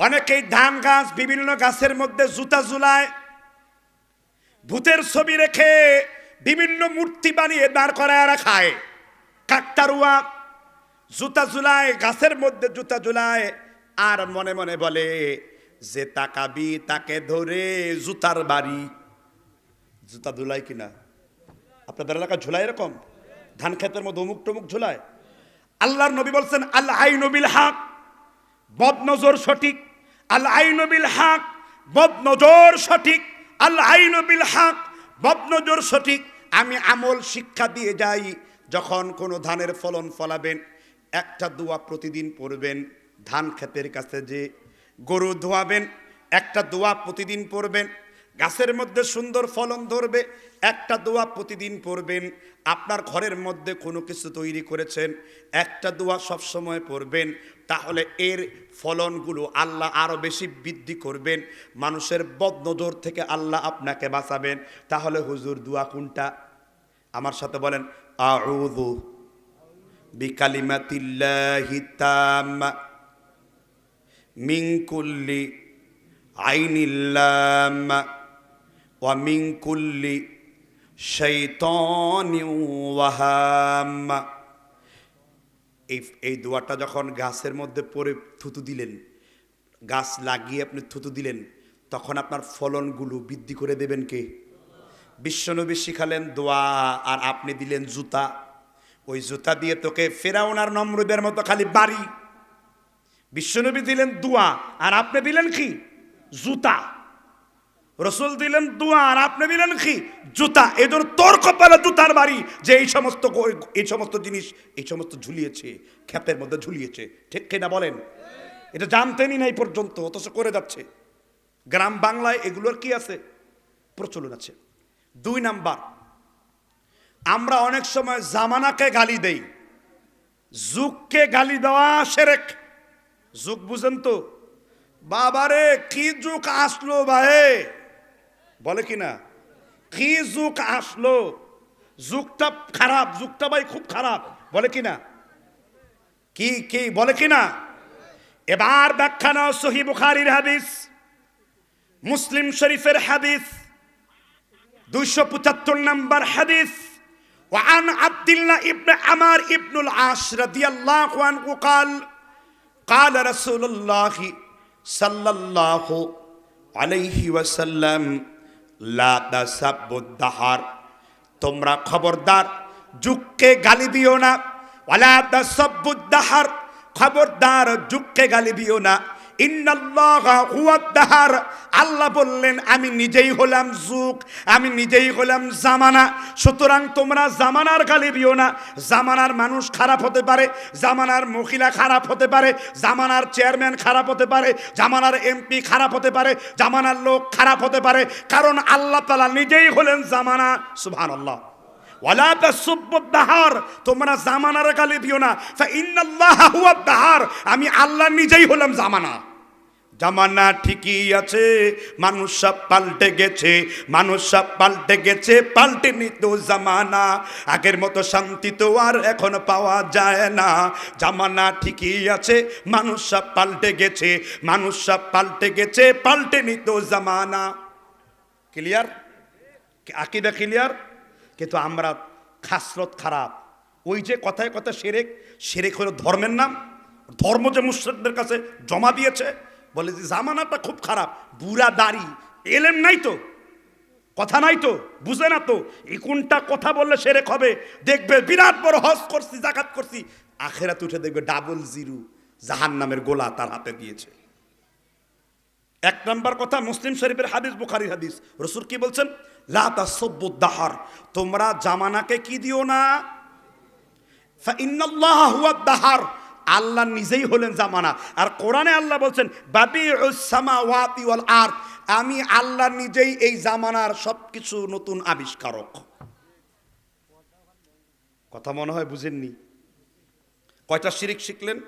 অনেকেই ধান গাছ, বিভিন্ন গাছের মধ্যে জুতা ঝুলায়। ভূতের ছবি রেখে বিভিন্ন মূর্তি বানিয়ে দাঁড় করায় খায়। কাকতারুয়া জুতা ঝুলায়, গাছের মধ্যে জুতা ঝুলায় আর মনে মনে বলে, যে তাকাবি তাকে ধরে জুতার বাড়ি। জুতা ঝুলায় কিনা? আপনাদের এলাকা ঝুলায় এরকম? ধান ক্ষেতের মধ্যে অমুক টমুক ঝুলায়? আল্লাহর নবী বলছেন আল্লাহ নবিল হাক। বদ নজর সঠিক। আল আইনবিল হাক বদ নজর সঠিক। আল আইনবিল হাক বদ নজর সঠিক। আমি আমল শিক্ষা দিয়ে যাই, যখন কোনো ধানের ফলন ফলাবেন, একটা দোয়া প্রতিদিন পড়বেন, ধান ক্ষেতের কাছে যে গরু ধোয়াবেন, একটা দোয়া প্রতিদিন পড়বেন, গাছের মধ্যে সুন্দর ফলন ধরবে, একটা দোয়া প্রতিদিন পড়বেন, আপনার ঘরের মধ্যে কোনো কিছু তৈরি করেছেন, একটা দোয়া সবসময় পড়বেন তাহলে এর ফলনগুলো আল্লাহ আরও বেশি বৃদ্ধি করবেন, মানুষের বদনজর থেকে আল্লাহ আপনাকে বাঁচাবেন। তাহলে হুজুর দুয়া কোনটা? আমার সাথে বলেন, আউযু বিকালিমাতিল্লাহি তাম্মা মিন কুল্লি আইনিল্লাম ওয়া মিন কুল্লি শাইতানিন ওয়াহাম এই এই দোয়াটা যখন গাছের মধ্যে পরে থুতু দিলেন, গাছ লাগিয়ে আপনি থুতু দিলেন, তখন আপনার ফলনগুলো বৃদ্ধি করে দেবেন কে? বিশ্বনবী শিখালেন দোয়া আর আপনি দিলেন জুতা। ওই জুতা দিয়ে তোকে ফেরাউন আর নমরুদের মতো খালি বাড়ি। বিশ্বনবী দিলেন দোয়া আর আপনি দিলেন কি? জুতা। রসুল দিলেন দোয়া আর আপনি দিলেন কি জুতা। জন্য তোর কপালে জুতার বাড়ি যে এই সমস্ত এই সমস্ত জিনিস, এই সমস্ত ঝুলিয়েছে ক্ষেতের মধ্যে ঝুলিয়েছে। ঠিক কিনা বলেন? এটা জানতেনই এই পর্যন্ত, অথচ করে যাচ্ছে। গ্রাম বাংলায় এগুলোর কি আছে? প্রচলন আছে। দুই নাম্বার, আমরা অনেক সময় জামানাকে গালি দেই। যুগকে গালি দেওয়া সেরেক। যুগ বুঝেন তো? বাবারে, কি যুগ আসলো ভাই? বলে কি না কি যুগ আসলো যুগটা খারাপ যুগটা ভাই খুব খারাপ বলে কি না কি কি বলে কি না এবার ব্যাখ্যা নাও সহি বুখারির হাদিস মুসলিম শরীফের হাদিস দুইশো পঁচাত্তর নম্বর হাদিস وعن عبد الله ابن عمار ابن العاص رضي الله عنه قال قال رسول الله صلى الله عليه وسلم লাহার তোমরা খবরদার যুগকে গালি দিও না। ওয়ালা দা সব্বুদ্দাহার খবরদার যুগকে গালি দিও না। আল্লাহ বললেন, আমি নিজেই হলাম যুগ, আমি নিজেই হলাম জামানা। সুতরাং তোমরা জামানার গালি দিও না। জামানার মানুষ খারাপ হতে পারে, জামানার মহিলা খারাপ হতে পারে, জামানার চেয়ারম্যান খারাপ হতে পারে, জামানার এমপি খারাপ হতে পারে, জামানার লোক খারাপ হতে পারে। কারণ আল্লাহ তালা নিজেই হলেন জামানা। ওয়ালা তাসুব্বুদ তোমরা জামানার গালি দিও না। আমি আল্লাহ নিজেই হলাম জামানা। জামানা ঠিকই আছে, মানুষ সব পাল্টে গেছে, মানুষ সব পাল্টে গেছে, পাল্টে নিত জামানা। আগের মতো শান্তি তো আর এখন পাওয়া যায় না। জামানা ঠিকই আছে, মানুষ সব পাল্টে গেছে, মানুষ সব পাল্টে গেছে, পাল্টে নিত জামানা। ক্লিয়ার আকিদা ক্লিয়ার কিন্তু আমরা খাসরত খারাপ। ওই যে কথায় কথা সেরেক সেরেক হলো ধর্মের নাম। ধর্ম যে মুশ্রিকদের কাছে জমা দিয়েছে বলে যে, জামানাটা খুব খারাপ, বুড়া দাড়ি, এলেম নাই তো, কথা নাই তো, বুঝে না তো, এই কোনটা কথা বললে সেরেক হবে, দেখবে বিরাট বড় হজ করছি, জাকাত করছি। আখেরাত উঠে দেখবে ডাবল জিরো জাহান নামের গোলা তার হাতে দিয়েছে। এক নম্বর কথা, মুসলিম শরীফের হাদিস, বুখারির হাদিস। রসুল কি বলছেন? লাতা দাহার, তোমরা জামানাকে কি দিও না? দাহার আল্লাহ নিজেই হলেন জামানা। আর কোরআনে আল্লাহ বলছেন বাবি ওয়াল আরদ আমি আল্লাহ নিজেই এই জামানার সবকিছু নতুন আবিষ্কারক কথা মনে হয় বুঝেননি? কয়টা শিরিক শিখলেন?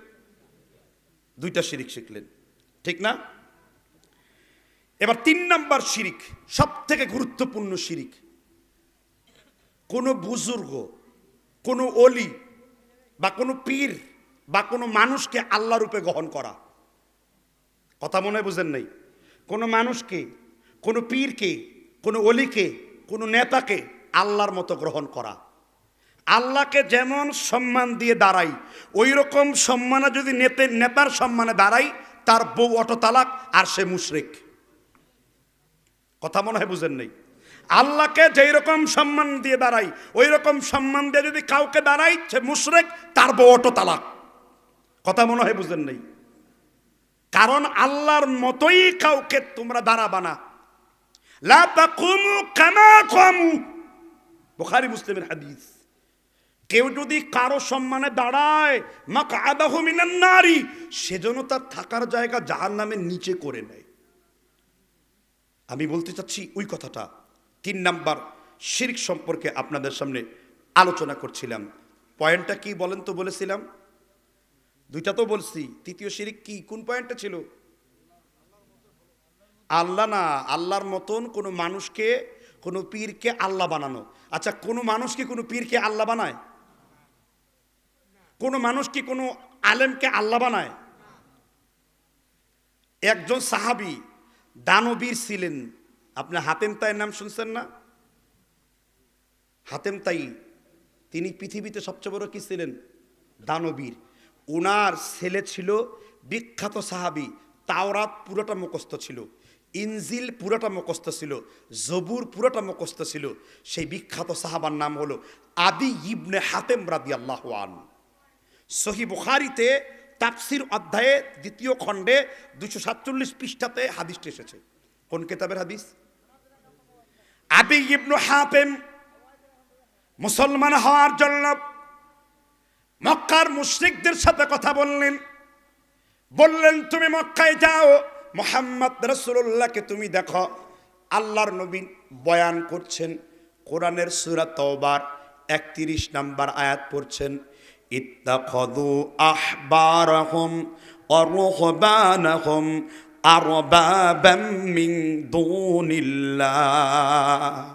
দুইটা শিরিক শিখলেন। ঠিক না? এবার তিন নাম্বার শিরিক সব থেকে গুরুত্বপূর্ণ শিরিক। কোনো বুজুর্গ, কোনো অলি বা কোনো পীর বা কোনো মানুষকে আল্লাহ রূপে গ্রহণ করা। কথা মনে বুঝেন নাই? কোনো মানুষকে, কোনো পীরকে, কোনো অলিকে, কোনো নেতাকে আল্লাহর মতো গ্রহণ করা। আল্লাহকে যেমন সম্মান দিয়ে দাঁড়াই ওই রকম সম্মানে যদি নেতে নেতার সম্মানে দাঁড়াই, তার বউ অটো তালাক আর সে মুশরিক। কথা মনে হয় বুঝেন নেই? আল্লাহকে যেই রকম সম্মান দিয়ে দাঁড়াই ওই রকম সম্মান দিয়ে যদি কাউকে দাঁড়াই, সে মুশরেক, তার বউ অটো তালাক। কথা মনে হয় বুঝেন নাই? কারণ আল্লাহর মতোই কাউকে তোমরা দাঁড়াবা না বুখারী মুসলিমের হাদিস। কেউ যদি কারও সম্মানে দাঁড়ায় মা কাদাহু মিনান নারী সেজন্য তার থাকার জায়গা জাহান্নামের নিচে করে নেয়। আমি বলতে চাচ্ছি ওই কথাটা। তিন নাম্বার, শিরিক সম্পর্কে আপনাদের সামনে আলোচনা করছিলাম। পয়েন্টটা কি বলেন তো বলেছিলাম? দুইটা তো বলছি, তৃতীয় শিরিক কি? কোন পয়েন্টটা ছিল? আল্লাহ না, আল্লাহর মতন কোনো মানুষকে, কোনো পীরকে আল্লাহ বানানো। আচ্ছা কোনো মানুষ কি কোনো পীরকে আল্লাহ বানায়? কোনো মানুষ কি কোনো আলেমকে আল্লাহ বানায়? একজন সাহাবি দানবীর ছিলেন। আপনি হাতেম তাইয়ের নাম শুনছেন না? হাতেম তাই, তিনি পৃথিবীতে সবচেয়ে বড় কি ছিলেন? দানবীর। ওনার ছেলে ছিল বিখ্যাত সাহাবি। তাওরাত পুরোটা মুখস্থ ছিল। ইনজিল পুরোটা মুখস্থ ছিল। জবুর পুরোটা মুখস্থ ছিল। সেই বিখ্যাত সাহাবার নাম হলো আদি ইবনে হাতেম রাদি আল্লাহ আন সহি বুখারিতে তাফসির অধ্যায়ে দ্বিতীয় খণ্ডে দুশো সাতচল্লিশ পৃষ্ঠাতে হাদিসটি এসেছে। কোন কেতাবের হাদিস? আবি ইবনু হাতেম মুসলমান হওয়ার জন্য মক্কার মুশরিকদের সাথে কথা বললেন। বললেন, তুমি মক্কায় যাও। মোহাম্মদ রসুল্লাহকে তুমি দেখো। আল্লাহর নবী বয়ান করছেন। কোরআনের সুরা তওবার একত্রিশ নাম্বার আয়াত পড়ছেন, ইত্তাখাযু আহবারাহুম অরুহবানাহুম আরবাবাম মিন দুনিল্লাহ।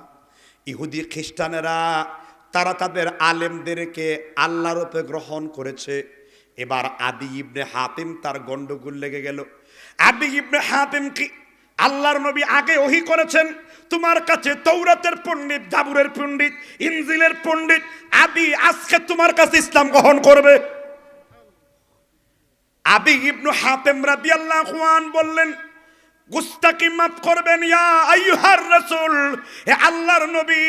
ইহুদি খ্রিস্টানেরা তারা তাদের আলেমদেরকে আল্লাহর রূপে গ্রহণ করেছে। এবার আদি ইবনে হাতিম তার গন্ডগোল লেগে গেল। আদি ইবনে হাতিম কি আল্লাহর নবী আগে ওহি করেছেন? তোমার কাছে তৌরাতের পণ্ডিত, জাবুরের পণ্ডিত, ইনজিলের পণ্ডিত, আদি আজকে তোমার কাছে ইসলাম গ্রহণ করবে। আদি ইবনু হাতেম রাদিয়াল্লাহু আন বললেন, গুস্তাকি মাফ করবেন ইয়া আইয়ুহার রাসূল, হে আল্লাহর নবী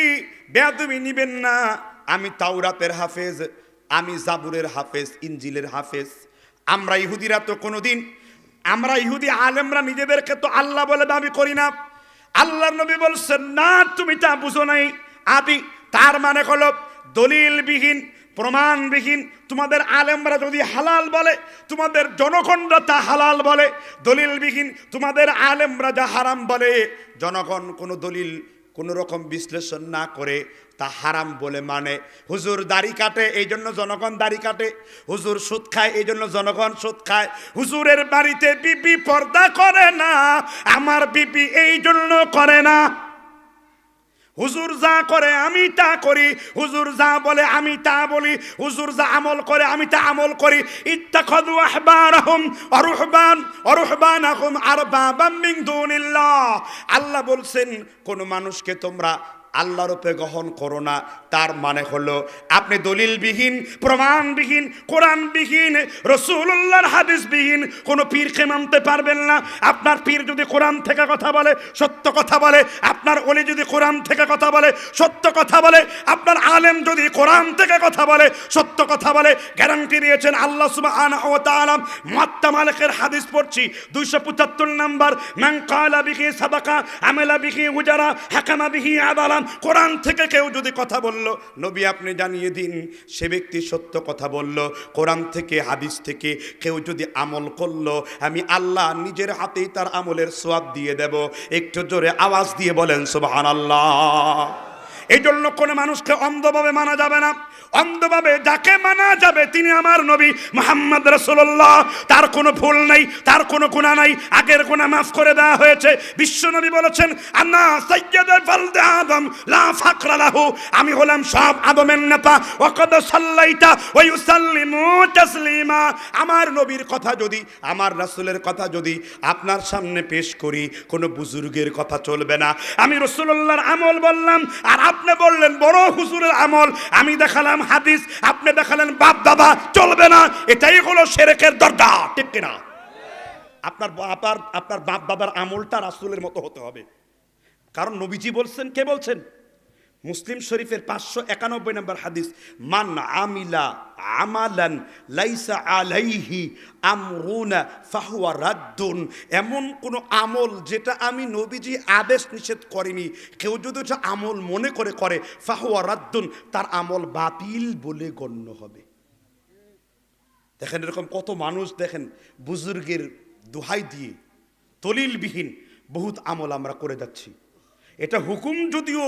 বেয়াদবি নিবেন না। আমি তাওরাতের হাফেজ, আমি জাবুরের হাফেজ ইঞ্জিলের হাফেজ। আমরা ইহুদিরা তো কোনোদিন, আমরা ইহুদি আলেমরা নিজেদেরকে তো আল্লাহ বলে দাবি করি না। আল্লাহ নবী বলছেন, না, তুমি তা বুঝো নাই, আদি, তার মানে হলো দলিলবিহীন, প্রমাণবিহীন। তোমাদের আলেমরা যদি হালাল বলে, তোমাদের জনগণরা তা হালাল বলে, দলিলবিহীন। তোমাদের আলেমরা যা হারাম বলে, জনগণ কোনো দলিল কোনো রকম বিশ্লেষণ না করে তা হারাম বলে মানে। হুজুর দাড়ি কাটে, এই জন্য জনগণ দাড়ি কাটে। হুজুর সুদ খায়, এই জন্য জনগণ সুদ খায়। হুজুরের বাড়িতে বিপি পর্দা করে না, আমার বিপি এই জন্য করে না। হুজুর যা করে, আমি তা করি। হুজুর যা বলে, আমি তা বলি। হুজুর যা আমল করে, আমি তা আমল করি। ইত্তাখাযু আহবারহুম অরুহবান অরুহবানাহুম আরবাবাম মিন দুনিল্লাহ। আল্লাহ বলছেন, কোন মানুষকে তোমরা আল্লাহ রূপে গ্রহণ করো না। তার মানে হলো, আপনি দলিলবিহীন, প্রমাণবিহীন, কোরআনবিহীন রসুল্লাহর হাদিসবিহীন কোনো পীরকে মানতে পারবেন না। আপনার পীর যদি কোরআন থেকে কথা বলে, সত্য কথা বলে, আপনার অলি যদি কোরআন থেকে কথা বলে, সত্য কথা বলে, আপনার আলেম যদি কোরআন থেকে কথা বলে, সত্য কথা বলে, গ্যারান্টি দিয়েছেন আল্লাহ সুবহানাহু ওয়া তাআলা। মুআত্তা মালিকের হাদিস পড়ছি 275 নাম্বার, মান ক্বালা বিহি সাদাকা, আমালা বিহি উজারা, হাকামা বিহি আদালা। কোরআন থেকে কেউ যদি কথা বলল, নবী আপনি জানিয়ে দিন, সে ব্যক্তি সত্য কথা বলল। কোরআন থেকে, হাদিস থেকে কেউ যদি আমল করল, আমি আল্লাহ নিজের হাতেই তার আমলের সোয়াব দিয়ে দেব। একটু জোরে আওয়াজ দিয়ে বলেন, সুবহানাল্লাহ। এই জন্য কোনো মানুষকে অন্ধভাবে মানা যাবে না। অন্ধভাবে যাকে মানা যাবে তিনি আমার নবী মোহাম্মদ রসুল্লাহ তার কোনো ভুল নেই, তার কোনো গুণা নাই। আগের গুণা মাফ করে দেওয়া হয়েছে। বিশ্বনবী বলেছেন, আন্না ফালদে আদম লা আমি হলাম সব আদমের নেতা। ওয়াকাদ সাল্লাইতা ওয়া ইউসাল্লিমু তাসলিমা। আমার নবীর কথা যদি, আমার রাসূলের কথা যদি আপনার সামনে পেশ করি, কোনো বুজুর্গের কথা চলবে না। আমি রসুল্লাহর আমল বললাম, আর আপনি বললেন, বড় হুজুরের আমল। আমি দেখালাম হাদিস, আপনি দেখালেন, বাপ দাদা চলবে না। এটাই হলো সেরেকের দরজা, ঠিক কিনা? আপনার আপনার আপনার বাপ দাদার আমলটা রাসূলের মতো হতে হবে। কারণ নবীজি বলছেন, কে বলছেন? মুসলিম শরীফের পাঁচশো একানব্বই নম্বর হাদিস, মান আমিলা আমালান লাইসা আলাইহি আমরুনা ফাহুয়া রাদ্দুন। এমন কোন আমল যেটা আমি নবীজি আদেশ নিষেধ করিনি, কেউ যদি ওটা আমল মনে করে করে, ফাহুয়া রাদ্দুন তার আমল বাতিল বলে গণ্য হবে। দেখেন এরকম কত মানুষ, দেখেন বুজুর্গের দোহাই দিয়ে দলিলবিহীন বহুত আমল আমরা করে যাচ্ছি। এটা হুকুম যদিও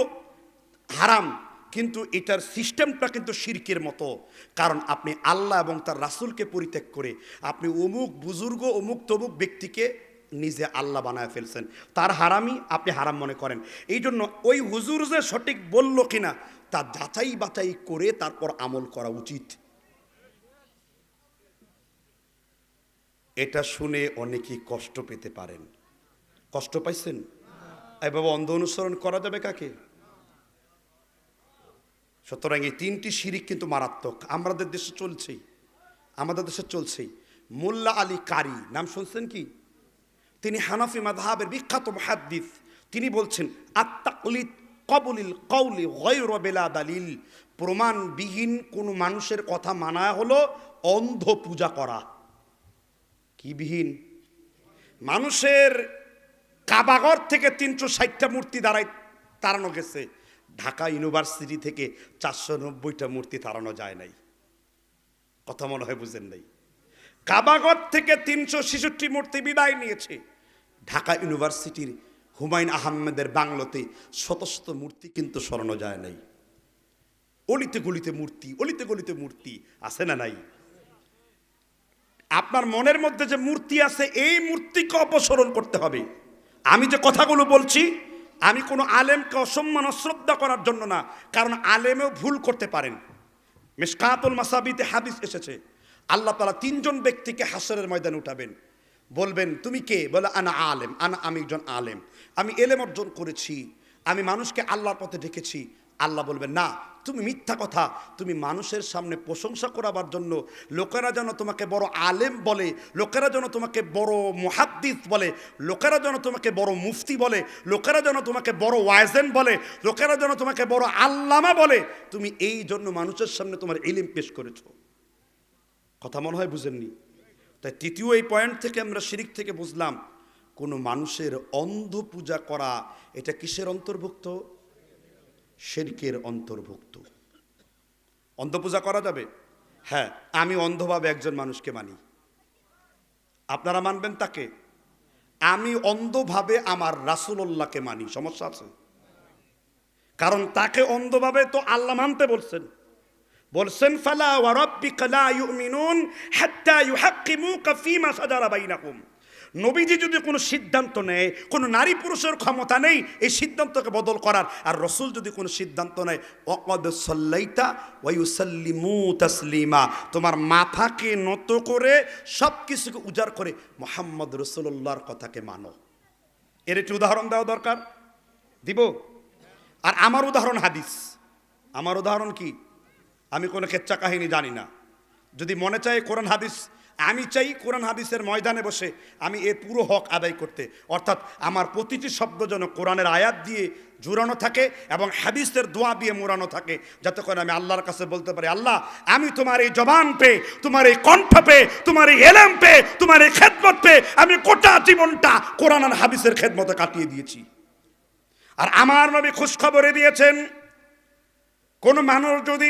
হারাম, কিন্তু এটার সিস্টেমটা কিন্তু শিরকের মতো। কারণ আপনি আল্লাহ এবং তার রাসূলকে পরিত্যাগ করে আপনি অমুক বুজুর্গ, অমুক তমুক ব্যক্তিকে নিজে আল্লাহ বানায় ফেলছেন। তার হারামই আপনি হারাম মনে করেন। এই জন্য ওই হুজুর যে সঠিক বলল কিনা, তা যাচাই বাছাই করে তারপর আমল করা উচিত। এটা শুনে অনেকেই কষ্ট পেতে পারেন। কষ্ট পাইছেন? এভাবে অন্ধ অনুসরণ করা যাবে কাকে? সুতরাং এই তিনটি শিরিক কিন্তু মারাত্মক। আমাদের দেশে চলছেই। আমাদের দেশে চলছেই। মোল্লা আলী কারি, নাম শুনছেন কি? তিনি হানাফি মাধাবের বিখ্যাত মহাদ্দিস। তিনি বলছেন আত্মাকলিত কবলিল কৌলি গৈর বেলা দালিল। প্রমাণবিহীন কোনো মানুষের কথা মানা হলো অন্ধ পূজা করা। কি বিহীন? মানুষের কাবাগর থেকে তিনশো ষাটটা মূর্তি দাঁড়ায় তাড়ানো গেছে। ঢাকা ইউনিভার্সিটি থেকে চারশো নব্বইটা মূর্তি তাড়ানো যায় নাই। কথা মনে হয় বুঝেন নাই। কাবাগর থেকে তিনশো ছেষট্টি মূর্তি বিদায় নিয়েছে। ঢাকা ইউনিভার্সিটির হুমায়ুন আহমেদের বাংলোতে শত শত মূর্তি কিন্তু সরানো যায় নাই। অলিতে গলিতে মূর্তি, অলিতে গলিতে মূর্তি আছে না নাই? আপনার মনের মধ্যে যে মূর্তি আছে, এই মূর্তিকে অপসরণ করতে হবে। আমি যে কথাগুলো বলছি আমি কোনো আলেমকে অসম্মান, অশ্রদ্ধা করার জন্য না, কারণ আলেমেও ভুল করতে পারেন। মিসকাতুল মাসাবিতে হাদিস এসেছে। আল্লাহ তালা তিনজন ব্যক্তিকে হাসরের ময়দানে উঠাবেন। বলবেন, তুমি কে? বলে, আনা আলেম, আনা আমি একজন আলেম। আমি এলেম অর্জন করেছি। আমি মানুষকে আল্লাহর পথে ডেকেছি। আল্লাহ বলবেন, না, তুমি মিথ্যা কথা। তুমি মানুষের সামনে প্রশংসা করাবার জন্য, লোকেরা যেন তোমাকে বড় আলেম বলে, লোকেরা যেন তোমাকে বড় মুহাদ্দিস বলে, লোকেরা যেন তোমাকে বড় মুফতি বলে, লোকেরা যেন তোমাকে বড় ওয়াইজেন বলে, লোকেরা যেন তোমাকে বড় আল্লামা বলে, তুমি এই জন্য মানুষের সামনে তোমার এলিম পেশ করেছ। কথা মনে হয় বুঝেননি? তাই তৃতীয় এই পয়েন্ট থেকে আমরা শিরিক থেকে বুঝলাম, কোনো মানুষের অন্ধ পূজা করা, এটা কিসের অন্তর্ভুক্ত? শেরকের অন্তর্ভুক্ত। অন্ধ পূজা করা যাবে? হ্যাঁ আমি অন্ধভাবে একজন মানুষকে মানি। আপনারা মানবেন তাকে? আমি অন্ধভাবে আমার রাসুলল্লাহকে মানি, সমস্যা আছে? কারণ তাকে অন্ধভাবে তো আল্লাহ মানতে বলছেন। বলছেন, ফালা ওয়া রাব্বিকা লা ইউমিনুন হাত্তা ইউহাক্কিমুকা ফীমা সাজারা বাইনাহুম নবীজি যদি কোনো সিদ্ধান্ত নেয়, কোনো নারী পুরুষের ক্ষমতা নেই, এই সিদ্ধান্তকে বদল করার। আর রসুল যদি কোনো সিদ্ধান্ত নেয় অকদ সল্লাইতা ওয়াইউসাল্লিমু তাসলিমা, তোমার মাথাকে নত করে সব কিছুকে উজাড় করে মোহাম্মদ রসুল্লাহর কথাকে মানো। এর একটি উদাহরণ দেওয়া দরকার। দিব? আর আমার উদাহরণ হাদিস। আমার উদাহরণ কি? আমি কোনো কেচ্চা কাহিনী জানি না। যদি মনে চায় কোরআন হাদিস আমি চাই কোরআন হাদিসের ময়দানে বসে আমি এর পুরো হক আদায় করতে। অর্থাৎ আমার প্রতিটি শব্দ যেন কোরআনের আয়াত দিয়ে জুড়ানো থাকে এবং হাদিসের দোয়া দিয়ে মোড়ানো থাকে, যাতে করে আমি আল্লাহর কাছে বলতে পারি, আল্লাহ, আমি তোমার এই জবান পে, তোমার এই কণ্ঠ পে, তোমার এই এলেম পে, তোমার এই খেদমত পে, আমি গোটা জীবনটা কোরআন আর হাদিসের খেদমতে কাটিয়ে দিয়েছি। আর আমার নবী খুশখবরে দিয়েছেন, কোন মানুষ যদি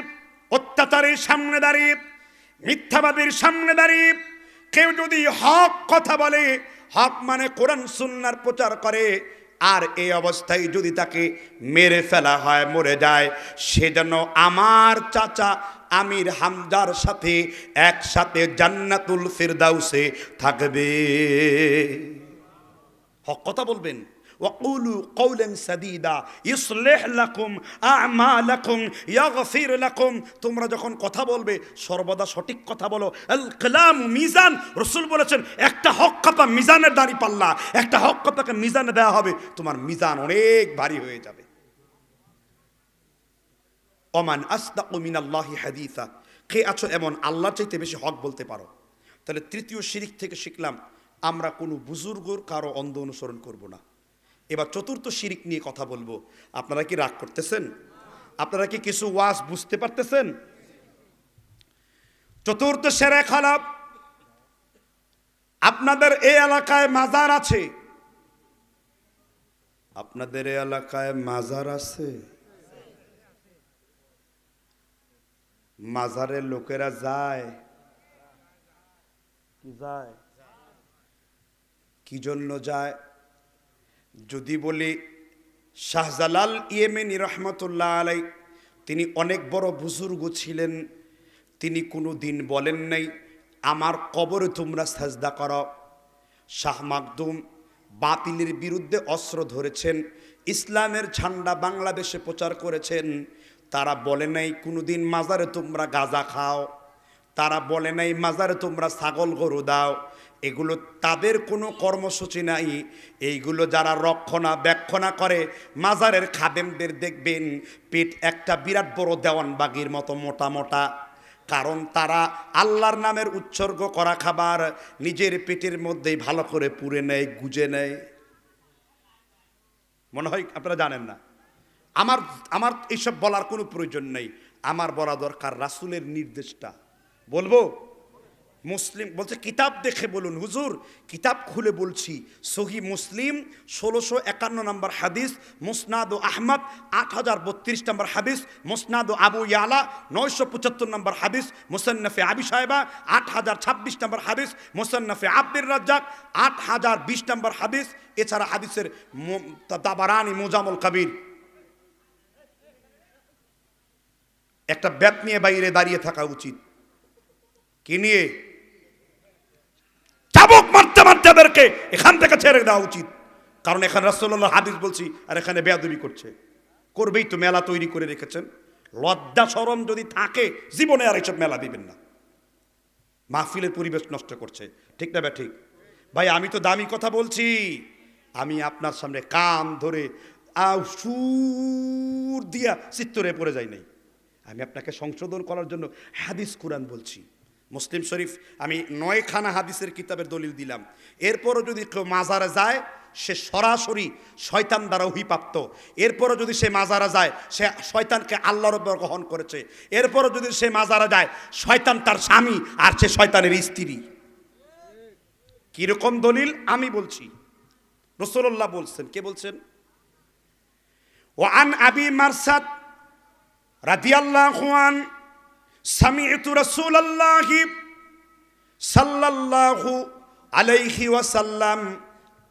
অত্যাচারের সামনে দাঁড়িয়ে মিথ্যাবাদীর সামনে দাঁড়িয়ে কেউ যদি হক কথা বলে, হক মানে কোরআন সুন্নার প্রচার করে, আর এই অবস্থায় যদি তাকে মেরে ফেলা হয়, মরে যায়, সেজন্য আমার চাচা আমির হামজার সাথে একসাথে জান্নাতুল ফিরদাউসে থাকবে। হক কথা বলবেন। وقولوا قولا سديدا يصلح لكم اعمالكم يغفر لكم তোমরা যখন কথা বলবে সর্বদা সঠিক কথা বলো আল কালাম মিজান রাসূল বলেছেন একটা হক কাপা মিজানের দাঁড়ি পাল্লা একটা হক কাপাকে মিজানে দেওয়া হবে তোমার মিজান অনেক ভারী হয়ে যাবে ওমান আসদাকু মিনাল্লাহি হাদিসা কে আছো এমন আল্লাহর চাইতে বেশি হক বলতে পারো তাহলে তৃতীয় শিরিক থেকে শিখলাম আমরা কোনো বুজুর্গর কারো অন্ধ অনুসরণ করব না এবার চতুর্থ শিরিক নিয়ে কথা বলব। আপনারা কি রাগ করতেছেন? আপনারা কি কিছু ওয়াজ বুঝতে পারতেছেন? চতুর্থ সেরে খারাপ। আপনাদের এই এলাকায় মাজার আছে? আপনাদের এই এলাকায় মাজার আছে? মাজারে লোকেরা যায়। কি যায়? কি জন্য যায়? যদি বলি, শাহজালাল ইয়েমেনি রহমতুল্লাহ আলাই, তিনি অনেক বড় বুজুর্গ ছিলেন, তিনি কোনো দিন বলেন নাই, আমার কবরে তোমরা সাজদা করো। শাহ মাকদুম বাতিলের বিরুদ্ধে অস্ত্র ধরেছেন, ইসলামের ঝান্ডা বাংলাদেশে প্রচার করেছেন। তারা বলে নাই, কোনোদিন মাজারে তোমরা গাজা খাও। তারা বলে নাই, মাজারে তোমরা ছাগল গরু দাও। এগুলো তাদের কোনো কর্মসূচি নাই। এইগুলো যারা রক্ষণা ব্যাক্ষণা করে, মাজারের খাদেমদের দেখবেন, পেট একটা বিরাট বড় দেওয়ানবাগির মতো মোটা মোটা। কারণ তারা আল্লাহর নামের উৎসর্গ করা খাবার নিজের পেটের মধ্যেই ভালো করে পুড়ে নেয়, গুজে নেয়। মনে হয় আপনারা জানেন না। আমার আমার এইসব বলার কোনো প্রয়োজন নেই। আমার বলা দরকার রাসুলের নির্দেশটা। বলব? মুসলিম বলছে, কিতাব দেখে বলুন, হুজুর, কিতাব খুলে বলছি। সহি মুসলিম, ষোলোশো একান্ন নম্বর হাদিস, মুসনাদ ও আহমদ, আট হাজার বত্রিশ নম্বর হাদিস, মুসনাদ আবু ইয়ালা, নয়শো পঁচাত্তর নম্বর হাদিস, মুসান্নফে আবি সাহেবা আট হাজার ছাব্বিশ নম্বর হাদিস, মুসান্নফে আব্দুর রাজ্জাক, আট হাজার বিশ নম্বর হাদিস, এছাড়া হাদিসের দাবারানি মোজামুল কবির। একটা ব্যাত নিয়ে বাইরে দাঁড়িয়ে থাকা উচিত। কি নিয়ে? মারতে এখান থেকে ছেড়ে দেওয়া উচিত। কারণ এখানে রাসোল্লাহ হাদিস বলছি, আর এখানে বেয়াদবি করছে। করবেই তো মেলা তৈরি করে রেখেছেন। লজ্জা সরম যদি থাকে, জীবনে আর এইসব মেলা দিবেন না। মাহফিলের পরিবেশ নষ্ট করছে। ঠিক না ব্যা ঠিক ভাই, আমি তো দামি কথা বলছি। আমি আপনার সামনে কান ধরে সুর দিয়া চিত্তরে পড়ে যাই নাই। আমি আপনাকে সংশোধন করার জন্য হাদিস কোরআন বলছি। মুসলিম শরীফ, আমি নয়খানা হাদিসের কিতাবের দলিল দিলাম। এরপরও যদি কেউ মাজারে যায়, সে সরাসরি শয়তান দ্বারা অভিপ্রাপ্ত। এরপরও যদি সে মাজারা যায়, সে শয়তানকে আল্লাহর গ্রহণ করেছে। এরপরও যদি সে মাজারা যায়, শয়তান তার স্বামী আর সে শয়তানের স্ত্রী। কীরকম দলিল? আমি বলছি। রসুল্লাহ বলছেন, কে বলছেন? ও আন আবি মারসাদ রাদিয়াল্লাহু আন সামি'তু রাসূলাল্লাহি সাল্লাল্লাহু আলাইহি ওয়াসাল্লাম,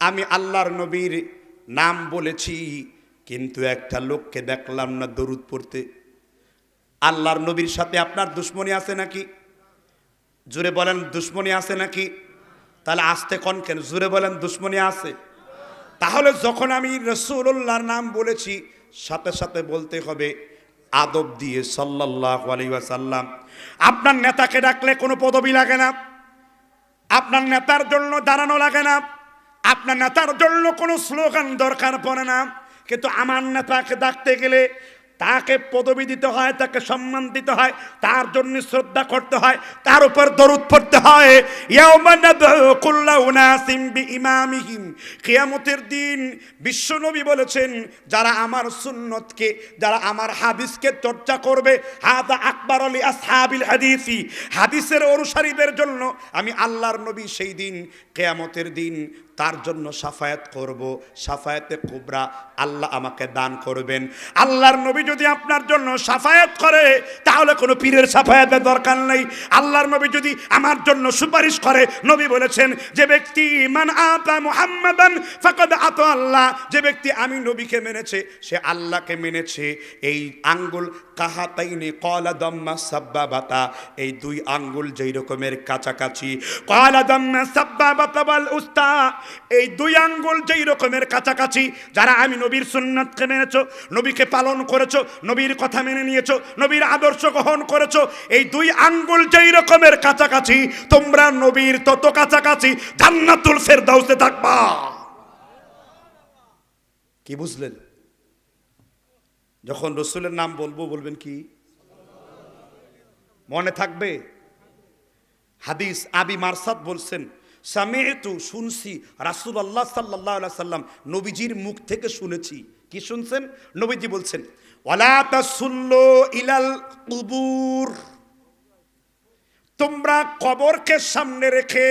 আমি আল্লাহর নবীর নাম বলেছি, কিন্তু একটা লোককে দেখলাম না দরুদ পড়তে। আল্লাহর নবীর সাথে আপনার দুশ্মনী আছে নাকি? জুড়ে বলেন, দুশ্মনী আছে নাকি? তাহলে আসতে কন কেন? জোরে বলেন, দুশ্মনী আছে। তাহলে যখন আমি রসুল্লাহর নাম বলেছি, সাথে সাথে বলতে হবে আদব দিয়ে সাল্লাহ আলাইসাল্লাম আপনার নেতাকে ডাকলে কোনো পদবি লাগে না। আপনার নেতার জন্য দাঁড়ানো লাগে না। আপনার নেতার জন্য কোনো স্লোগান দরকার পড়ে না। কিন্তু আমার নেতাকে ডাকতে গেলে তাকে পদবি দিতে হয়, তাকে সম্মান দিতে হয়, তার জন্য শ্রদ্ধা করতে হয়, তার উপর দরুদ পড়তে হয়। উনাসিম কিয়ামতের দিন বিশ্বনবী বলেছেন, যারা আমার সুন্নতকে, যারা আমার হাদিসকে চর্চা করবে, হাদা আকবর আলী আসহাবিল হাদিসি। হাদিসের অনুসারীদের জন্য আমি আল্লাহর নবী সেই দিন, কেয়ামতের দিন তার জন্য সাফায়াত করব। সাফায়াতে কুবরা আল্লাহ আমাকে দান করবেন। আল্লাহর নবী যদি আপনার জন্য সাফায়াত করে, তাহলে কোনো পীরের সাফায়াতের দরকার নেই। আল্লাহর নবী যদি আমার জন্য সুপারিশ করে, নবী বলেছেন, যে ব্যক্তি ইমান আতা মুহাম্মাদান ফাকাদ আত আল্লাহ। যে ব্যক্তি আমি নবীকে মেনেছে, সে আল্লাহকে মেনেছে। এই আঙ্গুল কাহাতাইনে কলা দম্মা সাব্বাবাতা। এই দুই আঙ্গুল যেই রকমের কাছাকাছি। কলা দম্মা সাব্বাবাতা বল উস্তা। এই দুই আঙ্গুল যেই রকমের কাছাকাছি, যারা আমি নবীর সুন্নাতকে মেনেছো, নবীকে পালন করেছ, নবীর কথা মেনে নিয়েছো, নবীর আদর্শ গ্রহণ করেছ, এই দুই আঙ্গুল যেই রকমের কাছাকাছি, তোমরা নবীর তত কাছাকাছি জান্নাতুল ফেরদাউসে থাকবা। কি বুঝলেন? যখন রসুলের নাম বলব, বলবেন কি? মনে থাকবে? হাদিস আবি মারসাদ বলছেন সামেতু শুনছি রাসুল আল্লাহ সাল্লাহ সাল্লাম নবীজির মুখ থেকে শুনেছি। কি শুনছেন? নবীজি বলছেন ইলাল কুবুর। তোমরা কবরকে সামনে রেখে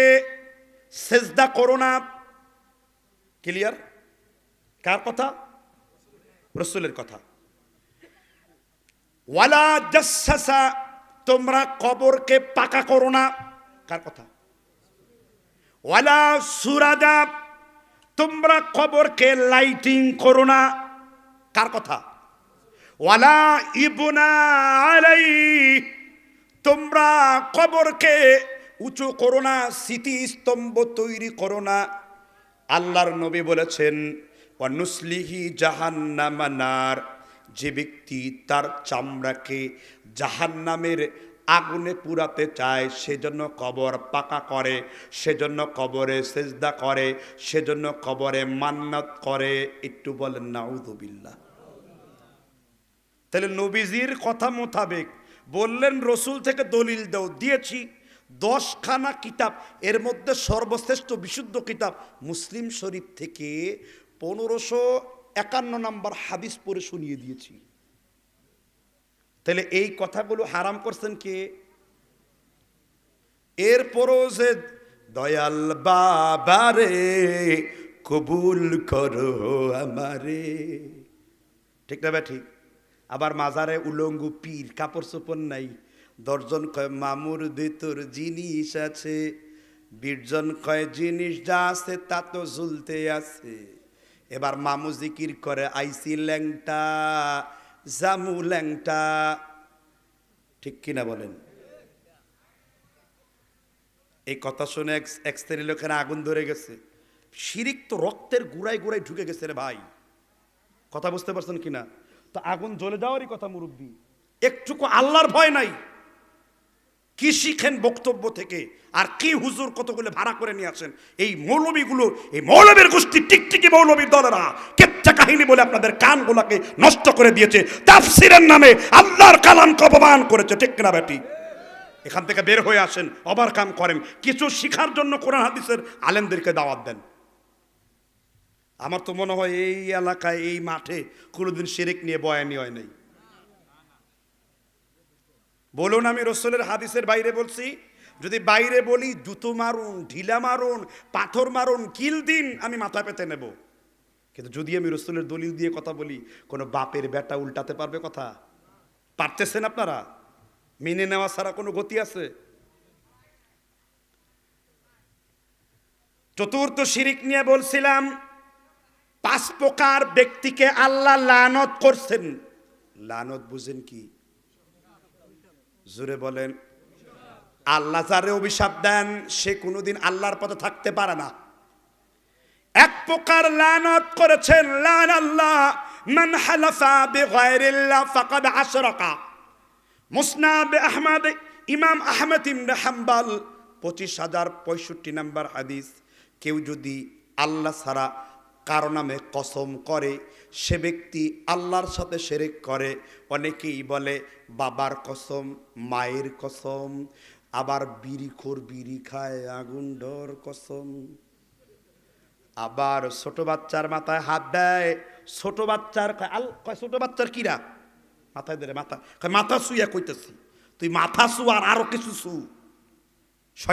সেজদা করো না। ক্লিয়ার? কার কথা? রসুলের কথা। ওয়ালা জাসাসা, তোমরা কবরকে পাকা করো না। কার কথা? ওয়ালা সুরাদা তোমরা কবরকে লাইটিং করো না। কার কথা? ওয়ালা ইবনা আলাই, তোমরা কবরকে উঁচু করো না, স্মৃতিস্তম্ভ তৈরি করো না। আল্লাহর নবী বলেছেন অনুসলিহি জাহান্নামানার যে ব্যক্তি তার চামড়াকে জাহান্নামের আগুনে পুরাতে চায়, সেজন্য কবর পাকা করে, সেজন্য কবরে সেজদা করে, সেজন্য কবরে মান্নাত করে, একটু বলেন নাউদুবিল্লাহ তাহলে নবীজির কথা মোতাবেক বললেন, রসুল থেকে দলিল দাও, দিয়েছি। দশখানা কিতাব, এর মধ্যে সর্বশ্রেষ্ঠ বিশুদ্ধ কিতাব মুসলিম শরীফ থেকে পনেরোশো একান্ন নম্বর হাদিস পড়ে শুনিয়ে দিয়েছি। তাহলে এই কথাগুলো হারাম করছেন কে? এরপরও যে দয়াল বাবারে কবুল করো আমারে। ঠিক না ঠিক আবার মাজারে উলঙ্গু পীর, কাপড় চোপড় নাই। দশজন কয়, মামুর ভিতর জিনিস আছে, বিশজন কয়, জিনিস যা আছে তা তো ঝুলতে আছে। এবার মামু জিকির করে, আইসি ল্যাংটা, জামু ল্যাংটা। ঠিক কিনা বলেন? এই কথা শুনে এক শ্রেণির লোকেরা আগুন ধরে গেছে। শিরিক তো রক্তের গুড়ায় গুড়ায় ঢুকে গেছে রে ভাই। কথা বুঝতে পারছেন কিনা? তো আগুন জ্বলে যাওয়ারই কথা মুরব্বী। একটুকু আল্লাহর ভয় নাই। কি শিখেন বক্তব্য থেকে? আর কি হুজুর কতগুলো ভাড়া করে নিয়ে আসেন? এই মৌলবীগুলো, এই মৌলবীর গোষ্ঠী টিকটিকি মৌলবীর দলেরা কেচ্চা কাহিনী বলে আপনাদের কানগুলাকে নষ্ট করে দিয়েছে। তাফসিরের নামে আল্লাহর কালামকে অপমান করেছে, ঠিক কিনা বেটি? এখান থেকে বের হয়ে আসেন অবার কাম করেন। কিছু শিখার জন্য কোরআন হাদিসের আলেমদেরকে দাওয়াত দেন। আমার তো মনে হয় এই এলাকায়, এই মাঠে কোনোদিন শিরিক নিয়ে বয়ানি হয় নাই। বলুন আমি রসুলের হাদিসের বাইরে বলছি, যদি বাইরে বলি জুতো মারুন, ঢিলা মারুন, পাথর মারুন, কিল দিন, আমি মাথা পেতে নেব। কিন্তু যদি আমি রসুলের দলিল দিয়ে কথা বলি, কোনো বাপের বেটা উল্টাতে পারবে কথা? পারতেছেন আপনারা? মেনে নেওয়া ছাড়া কোনো গতি আছে? চতুর্থ শিরিক নিয়ে বলছিলাম, পাঁচ প্রকার ব্যক্তিকে আল্লাহ লানত করছেন। লানত বুঝেন কি? জোরে বলেন। আল্লাহ যারে অভিশাপ দেন, সে কোনোদিন আল্লাহর পথে থাকতে পারে না। এক প্রকার লানত করেছেন, লান আল্লাহ, মান হালাফা বিগায়রিল্লাহ ফাকাদ আশরাকা। মুসনাদ আহমদ, ইমাম আহমদ ইবনে হাম্বাল, পঁচিশ হাজার পঁয়ষট্টি নাম্বার হাদিস। কেউ যদি আল্লাহ ছাড়া কারও নামে কসম করে সে ব্যক্তি আল্লাহর সাথে সেরেক করে। অনেকেই বলে, বাবার কসম, মায়ের কসম, আবার বিড়ি খোর বিড়ি খায় আগুন ডর কসম। আবার ছোট বাচ্চার মাথায় হাত দেয়, ছোট বাচ্চার ছোট বাচ্চার কিরা? মাথায় দেয় মাথা মাথা শুইয়া কইতেছি, তুই মাথা শু আর আরও কিছু শু।